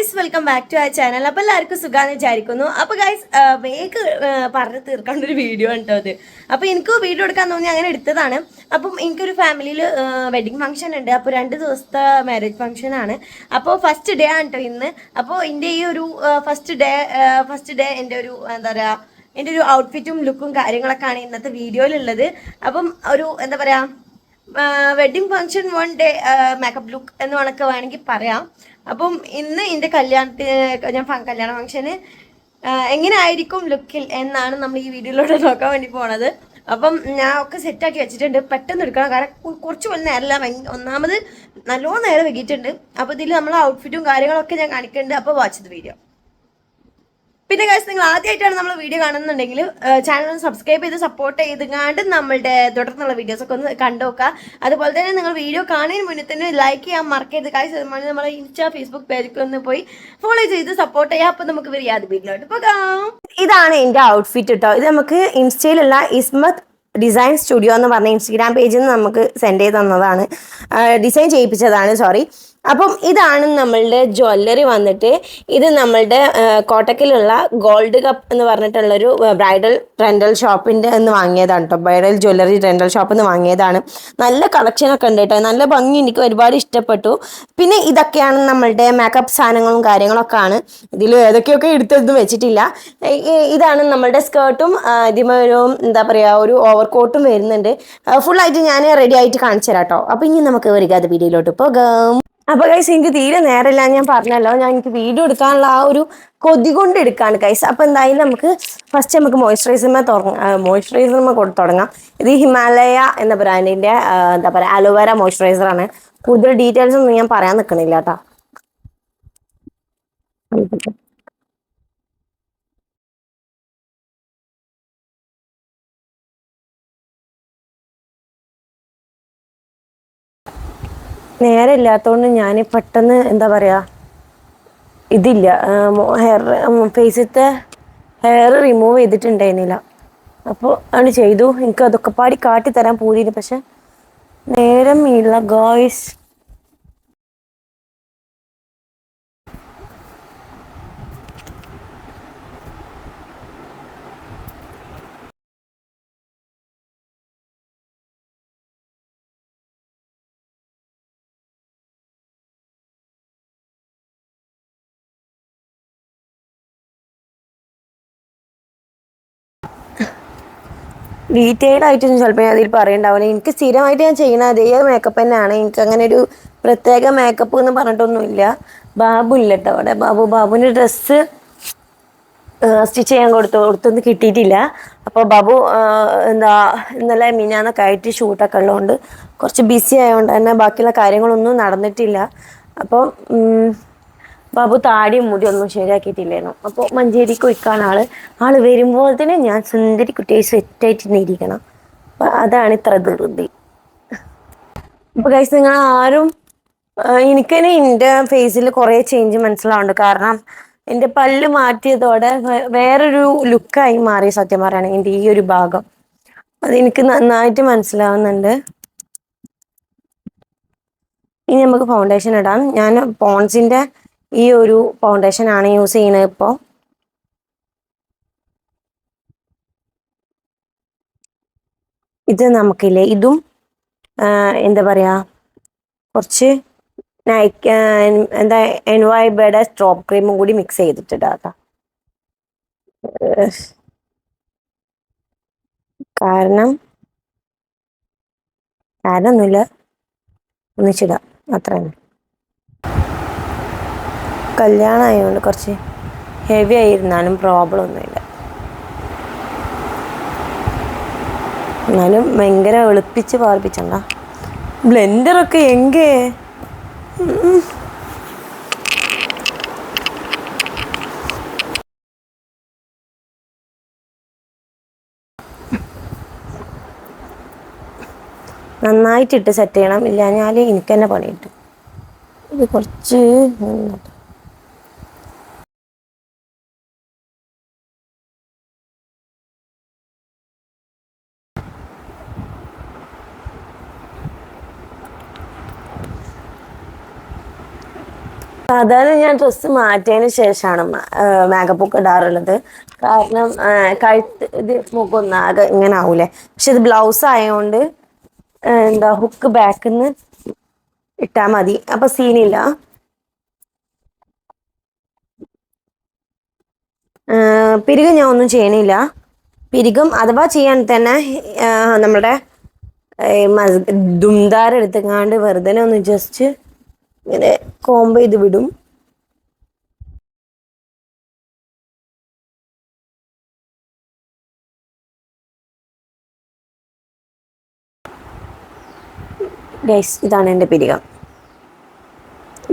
Guys welcome back to ആ channel അപ്പോൾ എല്ലാവർക്കും സുഖാന്ന് വിചാരിക്കുന്നു. അപ്പോൾ ഗൈസ് വേഗം പറഞ്ഞു തീർക്കേണ്ട ഒരു വീഡിയോ ഉണ്ടോ അത്? അപ്പോൾ എനിക്ക് വീഡിയോ എടുക്കാൻ തോന്നി അങ്ങനെ എടുത്തതാണ്. അപ്പം എനിക്കൊരു ഫാമിലിയിൽ വെഡിങ് ഫംഗ്ഷൻ ഉണ്ട്. അപ്പോൾ രണ്ട് ദിവസത്തെ മാരേജ് ഫംഗ്ഷൻ ആണ്. അപ്പോൾ ഫസ്റ്റ് ഡേ ആണ് കേട്ടോ ഇന്ന്. അപ്പോൾ എന്റെ ഈ ഒരു ഫസ്റ്റ് ഡേ ഫസ്റ്റ് ഡേ എന്റെ ഒരു എന്താ പറയുക എന്റെ ഒരു ഔട്ട്ഫിറ്റും ലുക്കും കാര്യങ്ങളൊക്കെയാണ് ഇന്നത്തെ വീഡിയോയിലുള്ളത് അപ്പം ഒരു എന്താ പറയുക wedding function one day makeup look എന്ന് കണക്ക് വേണമെങ്കിൽ പറയാം. അപ്പം ഇന്ന് എന്റെ കല്യാണത്തിന് ഞാൻ കല്യാണ ഫംഗ്ഷന് എങ്ങനെ ആയിരിക്കും ലുക്കിൽ എന്നാണ് നമ്മൾ ഈ വീഡിയോയിലൂടെ നോക്കാൻ വേണ്ടി പോണത്. അപ്പം ഞാൻ ഒക്കെ സെറ്റാക്കി വെച്ചിട്ടുണ്ട്. പെട്ടെന്ന് എടുക്കണം. കാരണം കുറച്ച് പോലും നേരം ഒന്നാമത് നല്ലോണം നേരം വൈകിയിട്ടുണ്ട്. അപ്പോൾ ഇതിൽ നമ്മൾ ഔട്ട്ഫിറ്റും കാര്യങ്ങളൊക്കെ ഞാൻ കാണിക്കുന്നുണ്ട് അപ്പോൾ വാച്ച് ദ വീഡിയോ പിന്നെ കാശ് നിങ്ങൾ ആദ്യമായിട്ടാണ് നമ്മൾ വീഡിയോ കാണുന്നുണ്ടെങ്കിൽ ചാനൽ ഒന്ന് സബ്സ്ക്രൈബ് ചെയ്ത് സപ്പോർട്ട് ചെയ്തുകൊണ്ട് നമ്മളുടെ തുടർന്നുള്ള വീഡിയോസ് ഒക്കെ ഒന്ന് കണ്ടുനോക്കുക അതുപോലെ തന്നെ നിങ്ങൾ വീഡിയോ കാണുന്നതിന് മുന്നേ തന്നെ ലൈക്ക് ചെയ്യാൻ മറക്കരുത്. കാശ് നമ്മളെ ഇൻസ്റ്റാ ഫേസ്ബുക്ക് പേജൊക്കെ ഒന്ന് പോയി ഫോളോ ചെയ്ത് സപ്പോർട്ട് ചെയ്യാം അപ്പോൾ നമുക്ക് വരിയാതെ വീട്ടിലോട്ട് പോകാം. ഇതാണ് എന്റെ ഔട്ട്ഫിറ്റ് കേട്ടോ ഇത് നമുക്ക് ഇൻസ്റ്റയിലുള്ള ഇസ്മത്ത് ഡിസൈൻ സ്റ്റുഡിയോ എന്ന് പറഞ്ഞ ഇൻസ്റ്റഗ്രാം പേജിൽ നിന്ന് നമുക്ക് സെൻഡ് ചെയ്ത് തന്നതാണ്. ഡിസൈൻ ചെയ്യിപ്പിച്ചതാണ് സോറി അപ്പം ഇതാണ് നമ്മളുടെ ജ്വല്ലറി വന്നിട്ട് ഇത് നമ്മളുടെ കോട്ടക്കിലുള്ള ഗോൾഡ് കപ്പ് എന്ന് പറഞ്ഞിട്ടുള്ളൊരു ബ്രൈഡൽ റെന്റൽ ഷോപ്പിന്റെ നിന്ന് വാങ്ങിയതാണ് കേട്ടോ ബ്രൈഡൽ ജ്വല്ലറി റെന്റൽ ഷോപ്പിൽ നിന്ന് വാങ്ങിയതാണ്. നല്ല കളക്ഷനൊക്കെ ഉണ്ട് കേട്ടോ നല്ല ഭംഗി എനിക്ക് ഒരുപാട് ഇഷ്ടപ്പെട്ടു. പിന്നെ ഇതൊക്കെയാണ് നമ്മളുടെ മേക്കപ്പ് സാധനങ്ങളും കാര്യങ്ങളൊക്കെ ആണ്. ഇതിൽ ഏതൊക്കെയൊക്കെ എടുത്തൊന്നും വെച്ചിട്ടില്ല. ഇതാണ് നമ്മളുടെ സ്കേർട്ടും ഇതിമേ ഒരു എന്താ പറയുക ഒരു ഓവർ കോട്ടും വരുന്നുണ്ട്. ഫുള്ളായിട്ട് ഞാൻ റെഡി ആയിട്ട് കാണിച്ചു തരാം കേട്ടോ അപ്പോൾ ഇനി നമുക്ക് വരിക അത് വീഡിയോയിലോട്ട് പോകാം. അപ്പോൾ ഗൈസ് എനിക്ക് തീരെ നേരമില്ല. ഞാൻ പറഞ്ഞല്ലോ ഞാൻ എനിക്ക് വീഡിയോ എടുക്കാനുള്ള ആ ഒരു കൊതി കൊണ്ട് എടുക്കാണ് ഗൈസ് അപ്പൊ എന്തായാലും നമുക്ക് ഫസ്റ്റ് നമുക്ക് മോയ്സ്ചറൈസർമേ തുടങ്ങ. മോയ്സ്ചറൈസർമേ കൊടുത്ത് തുടങ്ങാം. ഇത് ഹിമാലയ എന്ന ബ്രാൻഡിന്റെ എന്താ പറയാ അലോവേര മോയ്സ്ചറൈസറാണ് കൂടുതൽ ഡീറ്റെയിൽസ് ഒന്നും ഞാൻ പറയാൻ നിൽക്കണില്ല കേട്ടോ നേരെ ഇല്ലാത്തതുകൊണ്ട് ഞാൻ പെട്ടെന്ന് എന്താ പറയുക ഇതില്ല. ഹെയർ ഫേസിലത്തെ ഹെയർ റിമൂവ് ചെയ്തിട്ടുണ്ടായിരുന്നില്ല. അപ്പോൾ അത് ചെയ്തു. എനിക്ക് അതൊക്കെ പാടി കാട്ടി തരാൻ പൂതിയില്ല പക്ഷെ നേരം ഇല്ല ഗോയ്സ് ഡീറ്റെയിൽഡ് ആയിട്ടൊന്നും ചിലപ്പോൾ ഞാൻ അതിൽ പറയണ്ടാവില്ല. എനിക്ക് സ്ഥിരമായിട്ട് ഞാൻ ചെയ്യുന്ന അതേ മേക്കപ്പ് തന്നെയാണ്. എനിക്ക് അങ്ങനെ ഒരു പ്രത്യേക മേക്കപ്പ് എന്ന് പറഞ്ഞിട്ടൊന്നുമില്ല. ബാബു ഇല്ല കേട്ടോ അവിടെ. ബാബു ബാബുവിന്റെ ഡ്രസ്സ് സ്റ്റിച്ച് ചെയ്യാൻ കൊടുത്തു. കൊടുത്തൊന്നും കിട്ടിയിട്ടില്ല. അപ്പോൾ ബാബു എന്താ ഇന്നലെ മിനാന്നൊക്കെ ആയിട്ട് ഷൂട്ടൊക്കെ ഉള്ളതുകൊണ്ട് കുറച്ച് ബിസി ആയതുകൊണ്ട് തന്നെ ബാക്കിയുള്ള കാര്യങ്ങളൊന്നും നടന്നിട്ടില്ല. അപ്പോൾ ഉം, ബാബു താടിയും മുടി ഒന്നും ശരിയാക്കിയിട്ടില്ലായിരുന്നു അപ്പോൾ മഞ്ചേരിക്ക് ഒയ്ക്കാണ് ആൾ. ആൾ വരുമ്പോൾ തന്നെ ഞാൻ സുന്ദരി കുട്ടിയെ സെറ്റായിട്ട് ഇരിക്കണം. അപ്പം അതാണ് ഇത്ര ധൃതി അപ്പൊ കഴിച്ച് നിങ്ങൾ ആരും എനിക്ക് തന്നെ എന്റെ ഫേസിൽ കുറേ ചേഞ്ച് മനസ്സിലാവുന്നുണ്ട്. കാരണം എന്റെ പല്ല് മാറ്റിയതോടെ വേറൊരു ലുക്കായി മാറി സത്യം പറയുകയാണെങ്കിൽ എന്റെ ഈ ഒരു ഭാഗം. അതെനിക്ക് നന്നായിട്ട് മനസ്സിലാവുന്നുണ്ട്. ഇനി നമുക്ക് ഫൗണ്ടേഷൻ ഇടാം. ഞാൻ പോൺസിന്റെ ഈ ഒരു ഫൗണ്ടേഷൻ ആണ് യൂസ് ചെയ്യുന്നത് ഇപ്പോൾ ഇത് നമുക്കില്ലേ ഇതും എന്താ പറയുക കുറച്ച് നൈക്ക് എന്താ എൻവൈബയുടെ സ്ട്രോബ് ക്രീമും കൂടി മിക്സ് ചെയ്തിട്ടിടാം കാരണം കാരണമൊന്നുമില്ല ഒന്നിച്ചിടാം. അത്ര തന്നെ കല്യാണം ആയതുകൊണ്ട് കുറച്ച് ഹെവി ആയിരുന്നാലും പ്രോബ്ലം ഒന്നുമില്ല. എന്നാലും ഭയങ്കര എളുപ്പിച്ച് പാർപ്പിച്ചണ്ട. ബ്ലെൻഡറൊക്കെ എങ്കേ. നന്നായിട്ടിട്ട് സെറ്റ് ചെയ്യണം. ഇല്ലാഞ്ഞാൽ എനിക്ക് തന്നെ പണി ഇത് കുറച്ച് സാധാരണ ഞാൻ ഡ്രസ്സ് മാറ്റിയതിന് ശേഷമാണ് മേക്കപ്പ് ഒക്കെ ഇടാറുള്ളത്. കാരണം കഴുത്ത് ഇത് മുഖമൊന്നാകെ ഇങ്ങനെ ആവൂലേ. പക്ഷെ ഇത് ബ്ലൗസ് ആയതുകൊണ്ട് എന്താ ഹുക്ക് ബാക്കിൽ നിന്ന് ഇട്ടാൽ മതി. അപ്പൊ സീനില്ല പിരികം ഞാൻ ഒന്നും ചെയ്യണില്ല. പിരികം അഥവാ ചെയ്യാൻ തന്നെ നമ്മുടെ ദുംദാർ എടുത്തുങ്ങാണ്ട് വെറുതെ ഒന്ന് ജസ്റ്റ് ഇങ്ങനെ കോംബ് ചെയ്ത് വിടും. ഗൈസ് ഇതാണ് എന്റെ പിരിക.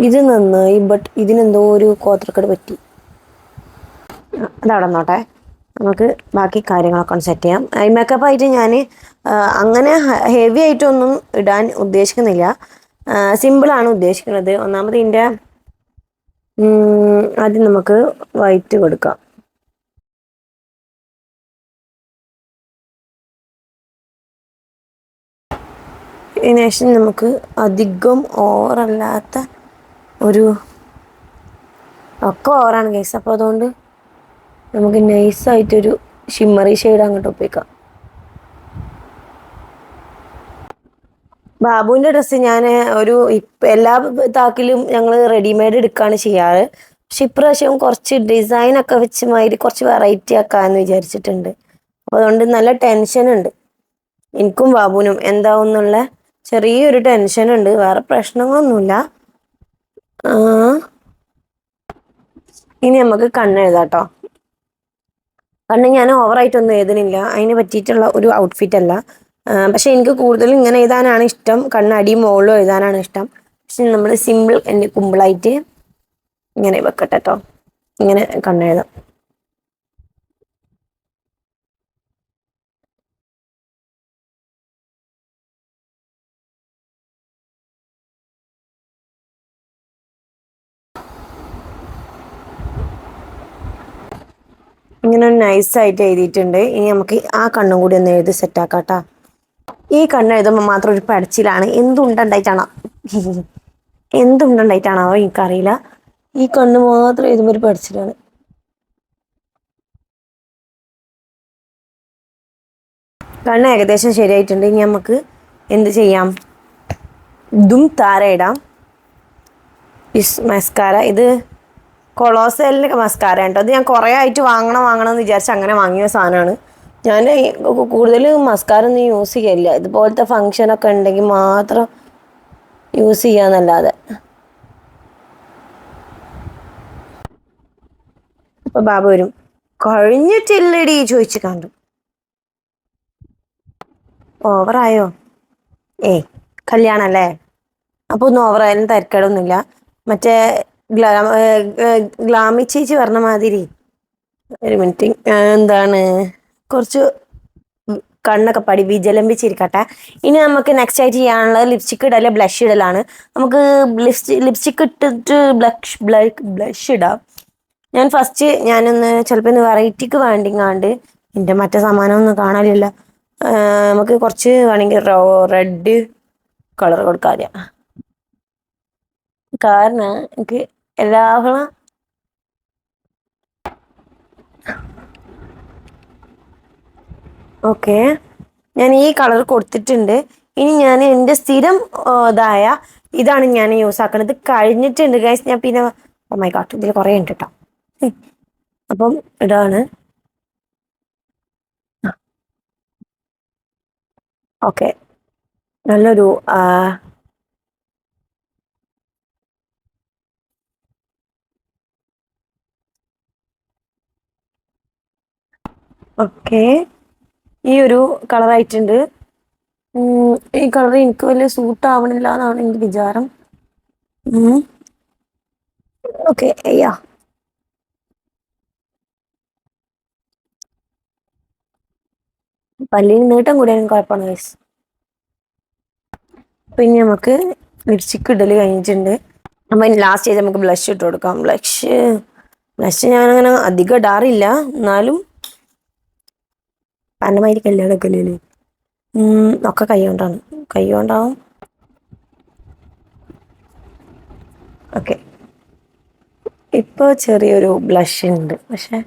ഇത് നന്നായി ബട്ട് ഇതിനെന്തോ ഒരു കോത്രക്കട് പറ്റി. അതവിടെ നോട്ടെ നമുക്ക് ബാക്കി കാര്യങ്ങളൊക്കെ ഒന്ന് സെറ്റ് ചെയ്യാം. ഐ മേക്കപ്പ് ആയിട്ട് ഞാൻ അങ്ങനെ ഹെവി ആയിട്ടൊന്നും ഇടാൻ ഉദ്ദേശിക്കുന്നില്ല. സിമ്പിളാണ് ഉദ്ദേശിക്കുന്നത്. ഒന്നാമത് ഇതിന്റെ ആദ്യം നമുക്ക് വൈറ്റ് കൊടുക്കാം. ഇതിനുശേഷം നമുക്ക് അധികം ഓറല്ലാത്ത ഒരു ഒക്കെ ഓറാണ് കേസ് അപ്പോൾ അതുകൊണ്ട് നമുക്ക് നൈസായിട്ടൊരു ഷിമ്മറി ഷെയ്ഡ് അങ്ങോട്ട് ഒപ്പിക്കാം. ബാബുവിന്റെ ഡ്രസ്സ് ഞാൻ ഒരു എല്ലാ താക്കിലും ഞങ്ങൾ റെഡിമെയ്ഡ് എടുക്കുകയാണ് ചെയ്യാറ്. പക്ഷെ ഇപ്രാവശ്യം കുറച്ച് ഡിസൈൻ ഒക്കെ വെച്ച് മാതിരി കുറച്ച് വെറൈറ്റി ആക്കാമെന്ന് വിചാരിച്ചിട്ടുണ്ട്. അതുകൊണ്ട് നല്ല ടെൻഷൻ ഉണ്ട്. എനിക്കും ബാബുവിനും എന്താവും എന്നുള്ള ചെറിയൊരു ടെൻഷൻ ഉണ്ട്. വേറെ പ്രശ്നങ്ങളൊന്നുമില്ല. ഇനി നമുക്ക് കണ്ണെഴുതാട്ടോ കണ്ണ് ഞാൻ ഓവറായിട്ടൊന്നും എഴുതണില്ല അതിന് പറ്റിയിട്ടുള്ള ഒരു ഔട്ട്ഫിറ്റ് അല്ല. പക്ഷെ എനിക്ക് കൂടുതലും ഇങ്ങനെ എഴുതാനാണ് ഇഷ്ടം. കണ്ണടിയും മുകളിലും എഴുതാനാണ് ഇഷ്ടം. പക്ഷെ നമ്മൾ സിമ്പിൾ എന്റെ കുമ്പിളായിട്ട് ഇങ്ങനെ വെക്കട്ടെ കേട്ടോ ഇങ്ങനെ കണ്ണെഴുതാം ഇങ്ങനെ നൈസായിട്ട് എഴുതിയിട്ടുണ്ട്. ഇനി നമുക്ക് ആ കണ്ണും കൂടി ഒന്ന് എഴുതി സെറ്റാക്കാം കേട്ടോ ഈ കണ്ണ് എഴുതുമ്പോൾ മാത്രം ഒരു പഠിച്ചിലാണ്. എന്തുണ്ടുണ്ടായിട്ടാണോ? എന്തുണ്ടുണ്ടായിട്ടാണോ എനിക്കറിയില്ല. ഈ കണ്ണ് മാത്രം എഴുതുമ്പോൾ ഒരു പഠിച്ചിലാണ്. കണ്ണ് ഏകദേശം ശരിയായിട്ടുണ്ട്. ഇനി നമുക്ക് എന്ത് ചെയ്യാം? ഇതും താര ഇടാം. പിസ് മസ്കാര. ഇത് കൊളോസലിന്റെ മസ്കാര കേട്ടോ. അത് ഞാൻ കുറേ ആയിട്ട് വാങ്ങണം വാങ്ങണം എന്ന് വിചാരിച്ച് അങ്ങനെ വാങ്ങിയ സാധനമാണ്. ഞാൻ കൂടുതൽ മസ്കാരൊന്നും യൂസ് ചെയ്യില്ല ഇതുപോലത്തെ ഫങ്ഷനൊക്കെ ഉണ്ടെങ്കിൽ മാത്രം യൂസ് ചെയ്യാന്നല്ലാതെ. അപ്പോൾ ബാബ വരും. കഴിഞ്ഞിട്ടില്ലടി ചോദിച്ചു കണ്ടു. ഓവറായോ ഏയ് കല്യാണല്ലേ? അപ്പോൾ ഒന്നും ഓവറായാലും തിരക്കേടൊന്നുമില്ല. മറ്റേ ഗ്ലാ ഗ്ലാമി ചേച്ചി പറഞ്ഞ മാതിരി. ഒരു മിനിറ്റ് എന്താണ്? കുറച്ച് കണ്ണൊക്കെ പടി വിജലംബിച്ചിരിക്കട്ടെ ഇനി നമുക്ക് നെക്സ്റ്റ് ആയിട്ട് ചെയ്യാനുള്ളത് ലിപ്സ്റ്റിക് ഇടല്ല ബ്ലഷ് ഇടലാണ്. നമുക്ക് ലിപ്സ്റ്റിക് ഇട്ടിട്ട് ബ്ലഷ് ബ്ലഷ് ഇടാം. ഞാൻ ഫസ്റ്റ് ഞാനൊന്ന് ചിലപ്പോൾ ഇന്ന് വെറൈറ്റിക്ക് വേണ്ടിങ്ങാണ്ട് എന്റെ മറ്റേ സമാനമൊന്നും കാണാനില്ല. നമുക്ക് കുറച്ച് വേണമെങ്കിൽ റെഡ് കളർ കൊടുക്കാതെ കാരണം എനിക്ക് എല്ലാവരും ഓക്കെ. ഞാൻ ഈ കളർ കൊടുത്തിട്ടുണ്ട്. ഇനി ഞാൻ എന്റെ സ്ഥിരം ഇതായ ഇതാണ് ഞാൻ യൂസ് ആക്കുന്നത് കഴിഞ്ഞിട്ടുണ്ട് ഗൈസ് ഞാൻ പിന്നെ ഓമായി മൈ ഗോട്ട് ഇതിൽ കുറേ ഉണ്ട് കേട്ടോ. അപ്പം ഇതാണ്. ഓക്കെ. നല്ലൊരു ഓക്കെ. ഈ ഒരു കളറായിട്ടുണ്ട് ഈ കളർ എനിക്ക് വലിയ സൂട്ട് ആവണില്ല എന്നാണ് എനിക്ക് വിചാരം ഓക്കെ യാ പല്ലിന് നീട്ടം കൂടിയാലും കുഴപ്പമാണ് ഗൈസ് പിന്നെ നമുക്ക് ലിപ്സ്റ്റിക് ഇടൽ കഴിഞ്ഞിട്ടുണ്ട്. അപ്പം ലാസ്റ്റ് ചെയ്ത് നമുക്ക് ബ്ലഷ് ഇട്ട് കൊടുക്കാം. ബ്ലഷ് ബ്ലഷ് ഞാനങ്ങനെ അധികം ഇടാറില്ല. എന്നാലും പന്നമാതിരി കല്യാണമൊക്കെ അല്ലേ ഒക്കെ കൈ കൊണ്ടാണ് കൈ കൊണ്ടാവും ഓക്കെ. ഇപ്പോൾ ചെറിയൊരു ബ്ലഷ് ഉണ്ട് പക്ഷേ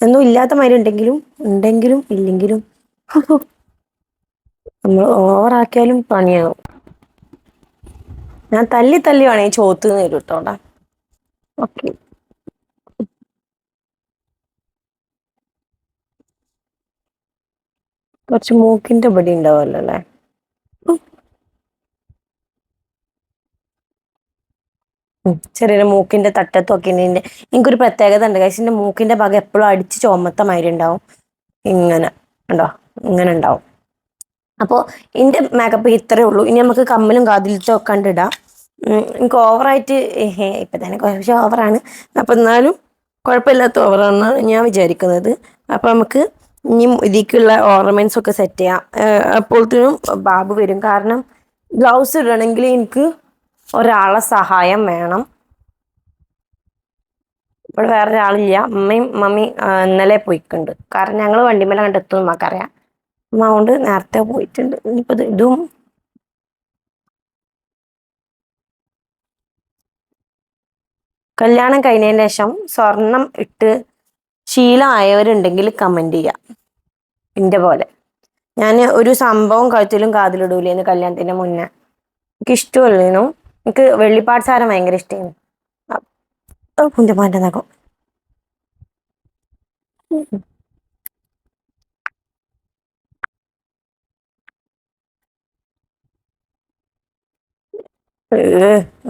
ഒന്നും ഇല്ലാത്ത മാതിരി ഉണ്ടെങ്കിലും ഉണ്ടെങ്കിലും ഇല്ലെങ്കിലും നമ്മൾ ഓവറാക്കിയാലും പണിയാകും ഞാൻ തല്ലി തല്ലി വേണമെങ്കിൽ ചോത്ത് നേരിട്ടോണ്ടാ ഓക്കെ. കുറച്ച് മൂക്കിന്റെ പടി ഉണ്ടാവുമല്ലോ അല്ലേ? ചെറിയ മൂക്കിന്റെ തട്ടത്തൊക്കെ എനിക്കൊരു പ്രത്യേകത ഉണ്ട്. കഴിച്ചിന്റെ മൂക്കിന്റെ ഭാഗം എപ്പോഴും അടിച്ച് ചുമത്ത മാതിരി ഉണ്ടാവും. ഇങ്ങനെ. ഉണ്ടോ ഇങ്ങനെ ഉണ്ടാവും. അപ്പോൾ എന്റെ മേക്കപ്പ് ഇത്രേ ഉള്ളൂ. ഇനി നമുക്ക് കമ്മലും കാതിലത്തും ഒക്കെ കണ്ടിടാം എനിക്ക് ഓവറായിട്ട് ഇപ്പം തന്നെ കുറച്ച് ഓവറാണ് അപ്പം എന്നാലും കുഴപ്പമില്ലാത്ത ഓവറാണെന്നാണ് ഞാൻ വിചാരിക്കുന്നത്. അപ്പം നമുക്ക് ഇനി ഇതിക്കുള്ള ഓർണമെന്റ്സ് ഒക്കെ സെറ്റ് ചെയ്യാം. അപ്പോഴത്തേനും ബാബു വരും. കാരണം ബ്ലൗസ് ഇടണമെങ്കിൽ എനിക്ക് ഒരാളെ സഹായം വേണം. ഇവിടെ വേറെ ഒരാളില്ല അമ്മയും മമ്മി ഇന്നലെ പോയിട്ടുണ്ട് കാരണം ഞങ്ങൾ വണ്ടിമേലെ കണ്ടെത്തും നമുക്കറിയാം. അമ്മ അതുകൊണ്ട് നേരത്തെ പോയിട്ടുണ്ട്. ഇനിയിപ്പോൾ ഇതും കല്യാണം കഴിഞ്ഞതിന് ശേഷം സ്വർണം ഇട്ട് ശീലമായവരുണ്ടെങ്കിൽ കമന്റ് ചെയ്യാം. എന്റെ പോലെ. ഞാൻ ഒരു സംഭവം കഴുത്തിലും കാതിലിടൂലേന്ന് കല്യാണത്തിന്റെ മുന്നേ. എനിക്ക് ഇഷ്ടമല്ലേനു എനിക്ക് വെള്ളിപ്പാട്സാരം ഭയങ്കര ഇഷ്ടമായിരുന്നു കുഞ്ചമാന്റെ നഖം.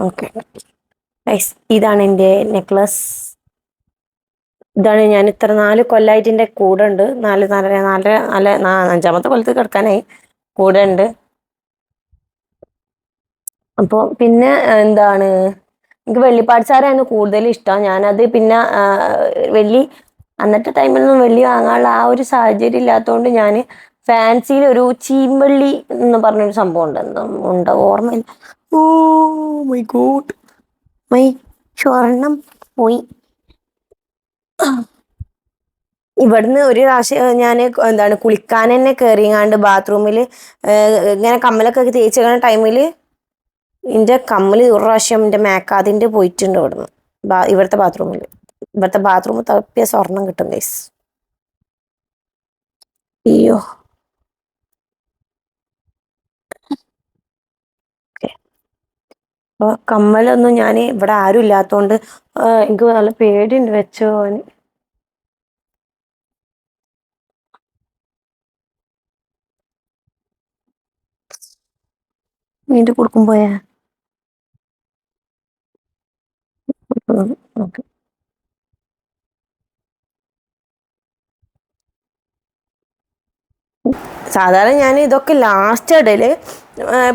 ഓക്കെ. ഇതാണ് എന്റെ നെക്ലസ് ഇതാണ് ഞാൻ ഇത്ര നാല് കൊല്ലമായിട്ട് എന്റെ കൂടെ ഉണ്ട്. നാല് നാലര നാലര നാല് അഞ്ചാമത്തെ കൊല്ലത്ത് കിടക്കാനായി. കൂടെ ഉണ്ട്. അപ്പോൾ പിന്നെ എന്താണ്? എനിക്ക് വെള്ളിപ്പാടിച്ചാറായിരുന്നു കൂടുതൽ ഇഷ്ടം. ഞാനത് പിന്നെ വെള്ളി അന്നത്തെ ടൈമിലൊന്നും വെള്ളി വാങ്ങാനുള്ള ആ ഒരു സാഹചര്യം ഇല്ലാത്തതുകൊണ്ട് ഞാൻ ഫാൻസിയിൽ ഒരു ചീമ്പള്ളി എന്ന് പറഞ്ഞൊരു സംഭവം ഉണ്ട്. ഉണ്ട് ഓർമ്മയില്ല. Oh my God. മൈ സ്വർണം പോയി. ഇവിടുന്ന് ഒരു പ്രാവശ്യം ഞാൻ എന്താണ് കുളിക്കാൻ തന്നെ കയറിയാണ്ട് ബാത്റൂമിൽ ഇങ്ങനെ കമ്മലൊക്കെ തേച്ച് കഴിഞ്ഞ ടൈമിൽ എന്റെ കമ്മൽ ഒരു പ്രാവശ്യം എന്റെ മേക്കാതിന്റെ പോയിട്ടുണ്ട് ഇവിടുന്ന്. ബാ ഇവിടുത്തെ ബാത്റൂമിൽ ഇവിടുത്തെ ബാത്റൂം തപ്പിയ സ്വർണം കിട്ടും ഗൈസ് അയ്യോ. അപ്പോൾ കമ്മലൊന്നും ഞാൻ ഇവിടെ ആരും ഇല്ലാത്തതുകൊണ്ട് എനിക്ക് നല്ല പേടിയുണ്ട് വെച്ചോ പോവാൻ വീണ്ടും കൊടുക്കും പോയാ? സാധാരണ ഞാൻ ഇതൊക്കെ ലാസ്റ്റ് ഇടൽ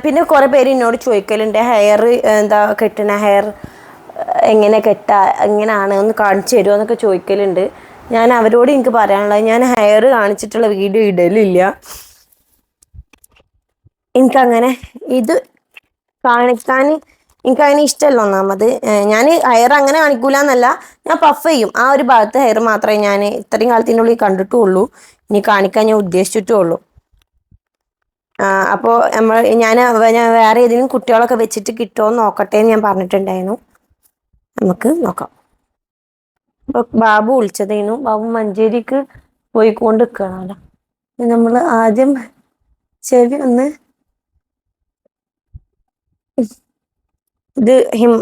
പിന്നെ കുറെ പേര് എന്നോട് ചോദിക്കലുണ്ട് ഹെയർ എന്താ കെട്ടണ? ഹെയർ എങ്ങനെ കെട്ടാ? എങ്ങനെയാണ് ഒന്ന് കാണിച്ചു തരുമോ എന്നൊക്കെ ചോദിക്കലുണ്ട്. ഞാൻ അവരോട് എനിക്ക് പറയാനുള്ളത് ഞാൻ ഹെയർ കാണിച്ചിട്ടുള്ള വീഡിയോ ഇടലില്ല. എനിക്കങ്ങനെ ഇത് കാണിക്കാൻ എനിക്കങ്ങനെ ഇഷ്ടമല്ല ഒന്നാമത്. ഞാൻ ഹെയർ അങ്ങനെ കാണിക്കൂല എന്നല്ല ഞാൻ പഫ് ചെയ്യും. ആ ഒരു ഭാഗത്ത് ഹെയർ മാത്രമേ ഞാൻ ഇത്രയും കാലത്തിനുള്ളിൽ കണ്ടിട്ടുള്ളൂ. ഇനി കാണിക്കാൻ ഞാൻ ഉദ്ദേശിച്ചിട്ടുള്ളൂ. അപ്പോൾ നമ്മൾ ഞാൻ വേറെ ഏതെങ്കിലും കുട്ടികളൊക്കെ വെച്ചിട്ട് കിട്ടുമോ എന്ന് നോക്കട്ടെ എന്ന് ഞാൻ പറഞ്ഞിട്ടുണ്ടായിരുന്നു. നമുക്ക് നോക്കാം. അപ്പോൾ ബാബു വിളിച്ചതേനു ബാബു മഞ്ചേരിക്ക് പോയിക്കൊണ്ട് നിൽക്കണമല്ലോ നമ്മൾ ആദ്യം ചെവി ഒന്ന് ഇത് ഹിം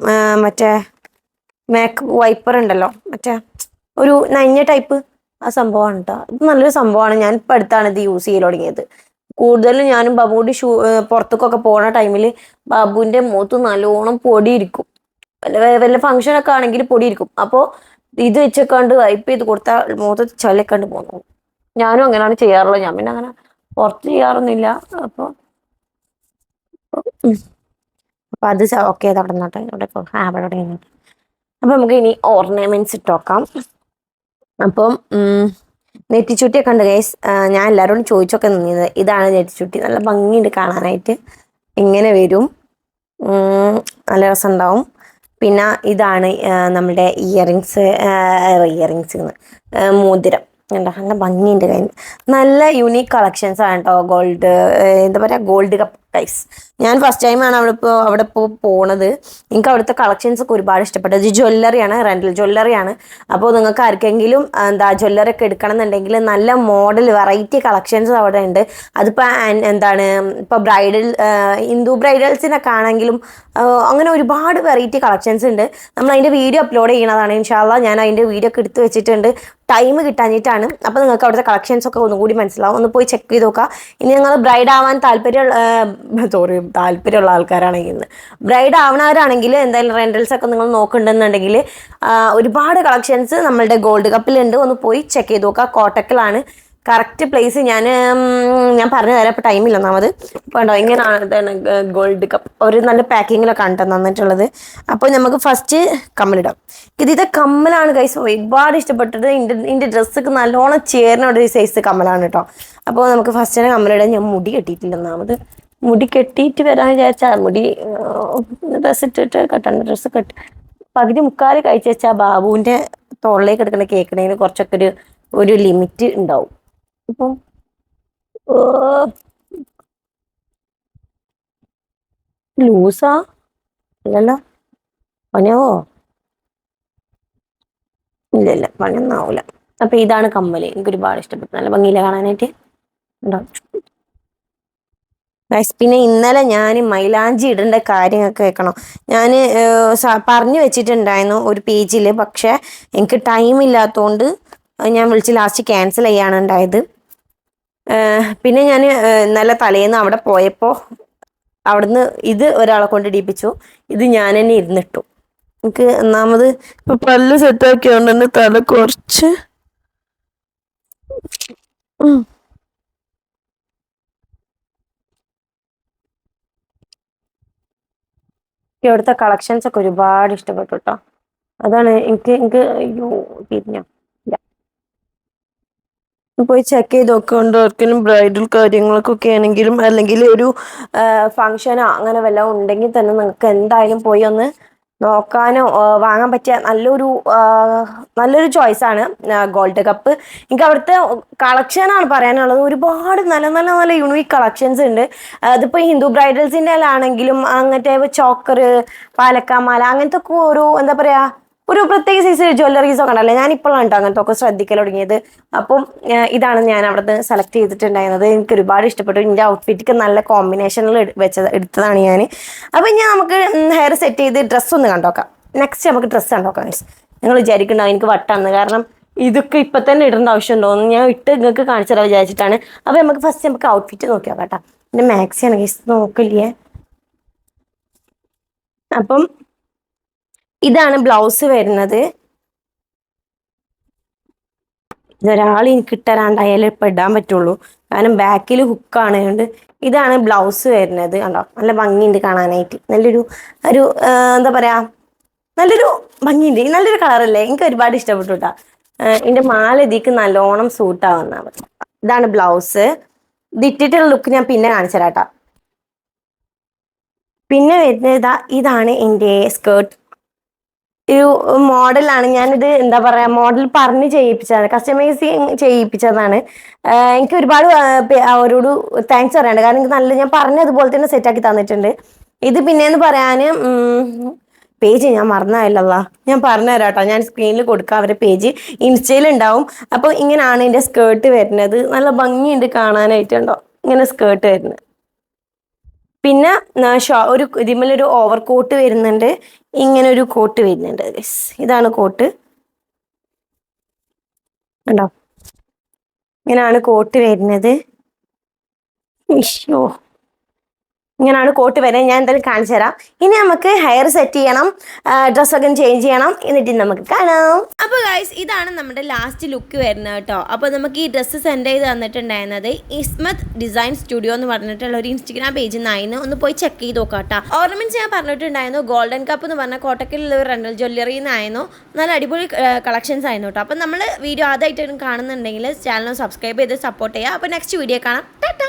മറ്റേ മേക്ക് വൈപ്പർ ഉണ്ടല്ലോ. മറ്റേ ഒരു നഞ്ഞ ടൈപ്പ് ആ സംഭവമാണ് കേട്ടോ ഇത് നല്ലൊരു സംഭവമാണ്. ഞാൻ ഇപ്പം അടുത്താണ് ഇത് യൂസ് ചെയ്ത് തുടങ്ങിയത്. കൂടുതലും ഞാനും ബാബുവിന്റെ ഷൂ പുറത്തേക്കൊക്കെ പോണ ടൈമിൽ ബാബുവിന്റെ മുഖത്ത് നല്ലോണം പൊടിയിരിക്കും. വല്ല വല്ല ഫംഗ്ഷനൊക്കെ ആണെങ്കിൽ പൊടിയിരിക്കും. അപ്പോൾ ഇത് വെച്ചേക്കാണ്ട് വൈപ്പ് ചെയ്ത് കൊടുത്താൽ മുഖത്ത് ചലക്കാണ്ട് പോകുന്നു ഞാനും അങ്ങനെയാണ് ചെയ്യാറുള്ളത്. ഞാൻ പിന്നെ അങ്ങനെ പുറത്ത് ചെയ്യാറൊന്നുമില്ല. അപ്പോൾ അപ്പൊ അത് ഓക്കെ അത് അവിടെ നിന്നോട്ടെ ഇവിടെ. ആ അവിടെ അവിടെ ഇരുന്നോട്ടെ. അപ്പൊ നമുക്ക് ഇനി ഓർണമെന്റ്സ് ഇട്ട് നോക്കാം അപ്പം നെറ്റിച്ചുട്ടിയൊക്കെ ഉണ്ട് ഗൈസ്. ഞാൻ എല്ലാവരോടും ചോദിച്ചൊക്കെ നിന്നത് ഇതാണ് നെറ്റിച്ചുട്ടി. നല്ല ഭംഗിയുണ്ട് കാണാനായിട്ട്. ഇങ്ങനെ വരും. നല്ല നല്ല രസമുണ്ടാവും പിന്നെ ഇതാണ് നമ്മുടെ ഇയറിങ്സ് ഇയറിങ്സ് മോതിരം. കണ്ടോ? നല്ല ഭംഗിയുണ്ട് കയ്യിൽ നല്ല യുണീക്ക് കളക്ഷൻസ് ആണ് കേട്ടോ ഗോൾഡ് എന്താ പറയുക ഗോൾഡ് കപ്പ് ഗൈസ് ഞാൻ ഫസ്റ്റ് ടൈമാണ് അവിടെ ഇപ്പോൾ അവിടെ ഇപ്പോൾ പോണത്. എനിക്ക് അവിടുത്തെ കളക്ഷൻസ് ഒക്കെ ഒരുപാട് ഇഷ്ടപ്പെട്ടത്. ജ്വല്ലറിയാണ് റെന്റൽ ജ്വല്ലറിയാണ് അപ്പോൾ നിങ്ങൾക്ക് ആർക്കെങ്കിലും എന്താ ജ്വല്ലറി ഒക്കെ എടുക്കണം എന്നുണ്ടെങ്കിൽ നല്ല മോഡൽ വെറൈറ്റി കളക്ഷൻസ് അവിടെ ഉണ്ട്. അതിപ്പോൾ എന്താണ് ഇപ്പോൾ ബ്രൈഡൽ ഹിന്ദു ബ്രൈഡൽസിനൊക്കെ ആണെങ്കിലും അങ്ങനെ ഒരുപാട് വെറൈറ്റി കളക്ഷൻസ് ഉണ്ട്. നമ്മൾ അതിന്റെ വീഡിയോ അപ്ലോഡ് ചെയ്യണതാണ്. ഇൻഷാല്ല ഞാൻ അതിന്റെ വീഡിയോ ഒക്കെ എടുത്ത് വെച്ചിട്ടുണ്ട്. ടൈം കിട്ടാഞ്ഞിട്ടാണ്. അപ്പോൾ നിങ്ങൾക്ക് അവിടുത്തെ കളക്ഷൻസ് ഒക്കെ ഒന്നുകൂടി മനസ്സിലാവും. ഒന്ന് പോയി ചെക്ക് ചെയ്ത് നോക്കുക ഇനി നിങ്ങൾ ബ്രൈഡ് ആവാൻ താല്പര്യമുള്ള സോറി താല്പര്യമുള്ള ആൾക്കാരാണെങ്കിൽ ബ്രൈഡ് ആവണവരാണെങ്കിൽ എന്തായാലും റെന്റൽസ് ഒക്കെ നിങ്ങൾ നോക്കുന്നുണ്ടെന്നുണ്ടെങ്കിൽ ഒരുപാട് കളക്ഷൻസ് നമ്മളുടെ ഗോൾഡ് കപ്പിലുണ്ട് ഒന്ന് പോയി ചെക്ക് ചെയ്ത് നോക്കുക കോട്ടക്കലാണ്. കറക്റ്റ് പ്ലേസ് ഞാൻ ഞാൻ പറഞ്ഞു തരാം. ഇപ്പോൾ ടൈമില്ല ഒന്നാമത് വേണ്ടോ ഇങ്ങനെയാണ് ഇതാണ് ഗോൾഡ് കപ്പ് ഒരു നല്ല പാക്കിങ്ങിലൊക്കെ ആണ് തന്നിട്ടുള്ളത്. അപ്പോൾ നമുക്ക് ഫസ്റ്റ് കമ്മലിടാം. ഇത് ഇത് കമ്മലാണ് കൈസ് ഒരുപാട് ഇഷ്ടപ്പെട്ടത്. ഇന്റെ ഇന്റെ ഡ്രസ്സൊക്കെ നല്ലോണം ചേർന്ന സൈസ് കമ്മലാണ് കേട്ടോ അപ്പോൾ നമുക്ക് ഫസ്റ്റ് തന്നെ കമ്മലിടാൻ ഞാൻ മുടി കെട്ടിയിട്ടില്ല ഒന്നാമത് മുടി കെട്ടിയിട്ട് വരാൻ വിചാരിച്ചാ മുടി ഡ്രസ് ഇട്ടിട്ട് കെട്ടണ്ട ഡ്രസ്സ് കെട്ടി. പകുതി മുക്കാൽ കഴിച്ചു വെച്ചാൽ ബാബുവിന്റെ തോളിലേക്ക് എടുക്കുന്ന കേൾക്കണതിന് കുറച്ചൊക്കെ ഒരു ഒരു ലിമിറ്റ് ഉണ്ടാവും. അപ്പം ഓ, ലൂസാ? അല്ലല്ലോ പണിയാവോ? ഇല്ല ഇല്ല പണിയൊന്നും ആവൂല. അപ്പൊ ഇതാണ് കമ്മൽ. എനിക്ക് ഒരുപാട് ഇഷ്ടപ്പെട്ടു. നല്ല ഭംഗിയില്ല കാണാനായിട്ട്? ഉണ്ടോ? Guys, പിന്നെ ഇന്നലെ ഞാൻ മൈലാഞ്ചി ഇടേണ്ട കാര്യങ്ങളൊക്കെ വെക്കണം ഞാൻ പറഞ്ഞു വെച്ചിട്ടുണ്ടായിരുന്നു ഒരു പേജിൽ പക്ഷേ എനിക്ക് ടൈം ഇല്ലാത്തതുകൊണ്ട് ഞാൻ വിളിച്ച് ലാസ്റ്റ് ക്യാൻസൽ ചെയ്യാണ് ഉണ്ടായത്. പിന്നെ ഞാൻ ഇന്നലെ തലേന്ന് അവിടെ പോയപ്പോൾ അവിടുന്ന് ഇത് ഒരാളെ കൊണ്ട് ഇടിപ്പിച്ചു. ഇത് ഞാൻ തന്നെ ഇരുന്നിട്ടു. എനിക്ക് ഒന്നാമത് ഇപ്പൊ പല്ല് സെറ്റാക്കിയോണ്ട് തന്നെ തല കുറച്ച് ഉം. എനിക്ക് ഇവിടുത്തെ കളക്ഷൻസ് ഒക്കെ ഒരുപാട് ഇഷ്ടപ്പെട്ടു കേട്ടോ അതാണ് എനിക്ക് എനിക്ക് അയ്യോ തിരിഞ്ഞ. പോയി ചെക്ക് ചെയ്ത് നോക്കുകൊണ്ട് ആർക്കെങ്കിലും ബ്രൈഡൽ കാര്യങ്ങൾക്കൊക്കെ ആണെങ്കിലും അല്ലെങ്കിൽ ഒരു ഫങ്ഷനോ അങ്ങനെ വല്ലതും ഉണ്ടെങ്കിൽ തന്നെ നിങ്ങൾക്ക് എന്തായാലും പോയി ഒന്ന് നോക്കാനോ വാങ്ങാൻ പറ്റിയ നല്ലൊരു നല്ലൊരു ആണ് ഗോൾഡ് കപ്പ് എനിക്ക് അവിടുത്തെ ആണ് പറയാനുള്ളത്. ഒരുപാട് നല്ല നല്ല നല്ല യുണീക് കളക്ഷൻസ് ഉണ്ട്. അതിപ്പോൾ ഹിന്ദു ബ്രൈഡൽസിന്റെ ആണെങ്കിലും അങ്ങനത്തെ ചോക്കർ പാലക്കാമാല അങ്ങനത്തെ ഒരു എന്താ പറയുക ഒരു പ്രത്യേക സൈസ് ജ്വല്ലറീസോ കണ്ടല്ലേ ഞാൻ ഇപ്പോഴാണ് കേട്ടോ അങ്ങനത്തെ ഒക്കെ ശ്രദ്ധിക്കൽ തുടങ്ങിയത്. അപ്പം ഇതാണ് ഞാൻ അവിടുന്ന് സെലക്ട് ചെയ്തിട്ടുണ്ടായിരുന്നത്. എനിക്ക് ഒരുപാട് ഇഷ്ടപ്പെട്ടു. എന്റെ ഔട്ട്ഫിറ്റിക്ക് നല്ല കോമ്പിനേഷനിൽ വെച്ചത് എടുത്തതാണ് ഞാൻ അപ്പം ഇനി നമുക്ക് ഹെയർ സെറ്റ് ചെയ്ത് ഡ്രസ്സ് ഒന്ന് കണ്ടോക്കാം. നെക്സ്റ്റ് നമുക്ക് ഡ്രസ്സ് കണ്ടോക്കാം മീൻസ് നിങ്ങൾ വിചാരിക്കണ്ടാവും എനിക്ക് വട്ടാണ് കാരണം ഇതൊക്കെ ഇപ്പം തന്നെ ഇടേണ്ട ആവശ്യമുണ്ടോന്ന് ഞാൻ ഇട്ട് നിങ്ങൾക്ക് കാണിച്ചു തരാൻ വിചാരിച്ചിട്ടാണ്. അപ്പോൾ നമുക്ക് ഫസ്റ്റ് നമുക്ക് ഔട്ട്ഫിറ്റ് നോക്കിയാൽ നോക്കാം കേട്ടോ എന്റെ മാക്സിയാണ് ഗൈസ് നോക്കില്ലേ? അപ്പം ഇതാണ് ബ്ലൗസ് വരുന്നത്. ഇതൊരാൾ എനിക്ക് ഇട്ടരാണ്ടായാലേ ഇപ്പം ഇടാൻ പറ്റുള്ളൂ. കാരണം ബാക്കിൽ ഹുക്കാണ് കൊണ്ട് ഇതാണ് ബ്ലൗസ് വരുന്നത് കണ്ടോ? നല്ല ഭംഗിയുണ്ട് കാണാനായിട്ട്. നല്ലൊരു ഒരു എന്താ പറയാ? നല്ലൊരു ഭംഗിയുണ്ട്. നല്ലൊരു കളറല്ലേ? എനിക്ക് ഒരുപാട് ഇഷ്ടപ്പെട്ടു കേട്ടോ എന്റെ മാലതിക്ക് നല്ലോണം സൂട്ടാവുന്ന ഇതാണ് ബ്ലൗസ്. ഇതിട്ടിട്ടുള്ള ലുക്ക് ഞാൻ പിന്നെ കാണിച്ചു പിന്നെ വരുന്നത് ഇതാ ഇതാണ് എന്റെ സ്കേർട്ട് ഒരു മോഡലാണ്. ഞാനിത് എന്താ പറയാ മോഡൽ പറഞ്ഞ് ചെയ്യിപ്പിച്ചതാണ്. കസ്റ്റമൈസ് ചെയ്യിപ്പിച്ചതാണ്. എനിക്ക് ഒരുപാട് അവരോട് താങ്ക്സ് പറയാനുണ്ട്. കാരണം എനിക്ക് നല്ല ഞാൻ പറഞ്ഞതുപോലെ തന്നെ സെറ്റാക്കി തന്നിട്ടുണ്ട്. ഇത് പിന്നെന്ന് പറയാന് പേജ് ഞാൻ മറന്നായില്ല ഞാൻ പറഞ്ഞുതരാം കേട്ടോ ഞാൻ സ്ക്രീനിൽ കൊടുക്കാം. അവരുടെ പേജ് ഇൻസ്റ്റയിൽ ഉണ്ടാവും അപ്പോൾ ഇങ്ങനെയാണ് എന്റെ സ്കേർട്ട് വരുന്നത്. നല്ല ഭംഗിയുണ്ട് കാണാനായിട്ടുണ്ടോ? ഇങ്ങനെ സ്കേർട്ട് വരുന്നത്. പിന്നെ ഒരു ഇതിമേലൊരു ഓവർ കോട്ട് വരുന്നുണ്ട്. ഇങ്ങനെ ഒരു കോട്ട് വരുന്നുണ്ട് ഗൈസ് ഇതാണ് കോട്ട്. ഉണ്ടോ ഇങ്ങനെയാണ് കോട്ട് വരുന്നത്. ഇഷ്യോ ഇങ്ങനെയാണ് കോട്ട് വരുന്നത്. ഞാൻ എന്തായാലും കാണിച്ചു തരാം. ഇനി നമുക്ക് ഹെയർ സെറ്റ് ചെയ്യണം. ഡ്രസ്സൊക്കെ ചേഞ്ച് ചെയ്യണം. എന്നിട്ട് നമുക്ക് കാണാം. അപ്പോൾ ഗൈസ് ഇതാണ് നമ്മുടെ ലാസ്റ്റ് ലുക്ക് വരുന്നത് കേട്ടോ. അപ്പോൾ നമുക്ക് ഈ ഡ്രസ്സ് സെൻഡ് ചെയ്ത് തന്നിട്ടുണ്ടായിരുന്നത് ഇസ്മത്ത് ഡിസൈൻ സ്റ്റുഡിയോ എന്ന് പറഞ്ഞിട്ടുള്ള ഒരു ഇൻസ്റ്റഗ്രാം പേജിൽ നിന്നായിരുന്നു. ഒന്ന് പോയി ചെക്ക് ചെയ്ത് നോക്കാം ഓർണമെന്റ്സ് ഞാൻ പറഞ്ഞിട്ടുണ്ടായിരുന്നു. ഗോൾഡൻ കപ്പ് എന്ന് പറഞ്ഞ കോട്ടക്കലുള്ള ഒരു റെൻഡൽ ജ്വല്ലറി നിന്നായിരുന്നു. നല്ല അടിപൊളി കളക്ഷൻസ് ആയിരുന്നു കേട്ടോ. അപ്പോൾ നമ്മൾ വീഡിയോ ആദ്യമായിട്ട് കാണുന്നുണ്ടെങ്കിൽ ചാനൽ സബ്സ്ക്രൈബ് ചെയ്ത് സപ്പോർട്ട് ചെയ്യുക. അപ്പോൾ നെക്സ്റ്റ് വീഡിയോ കാണാം. ടാറ്റാ.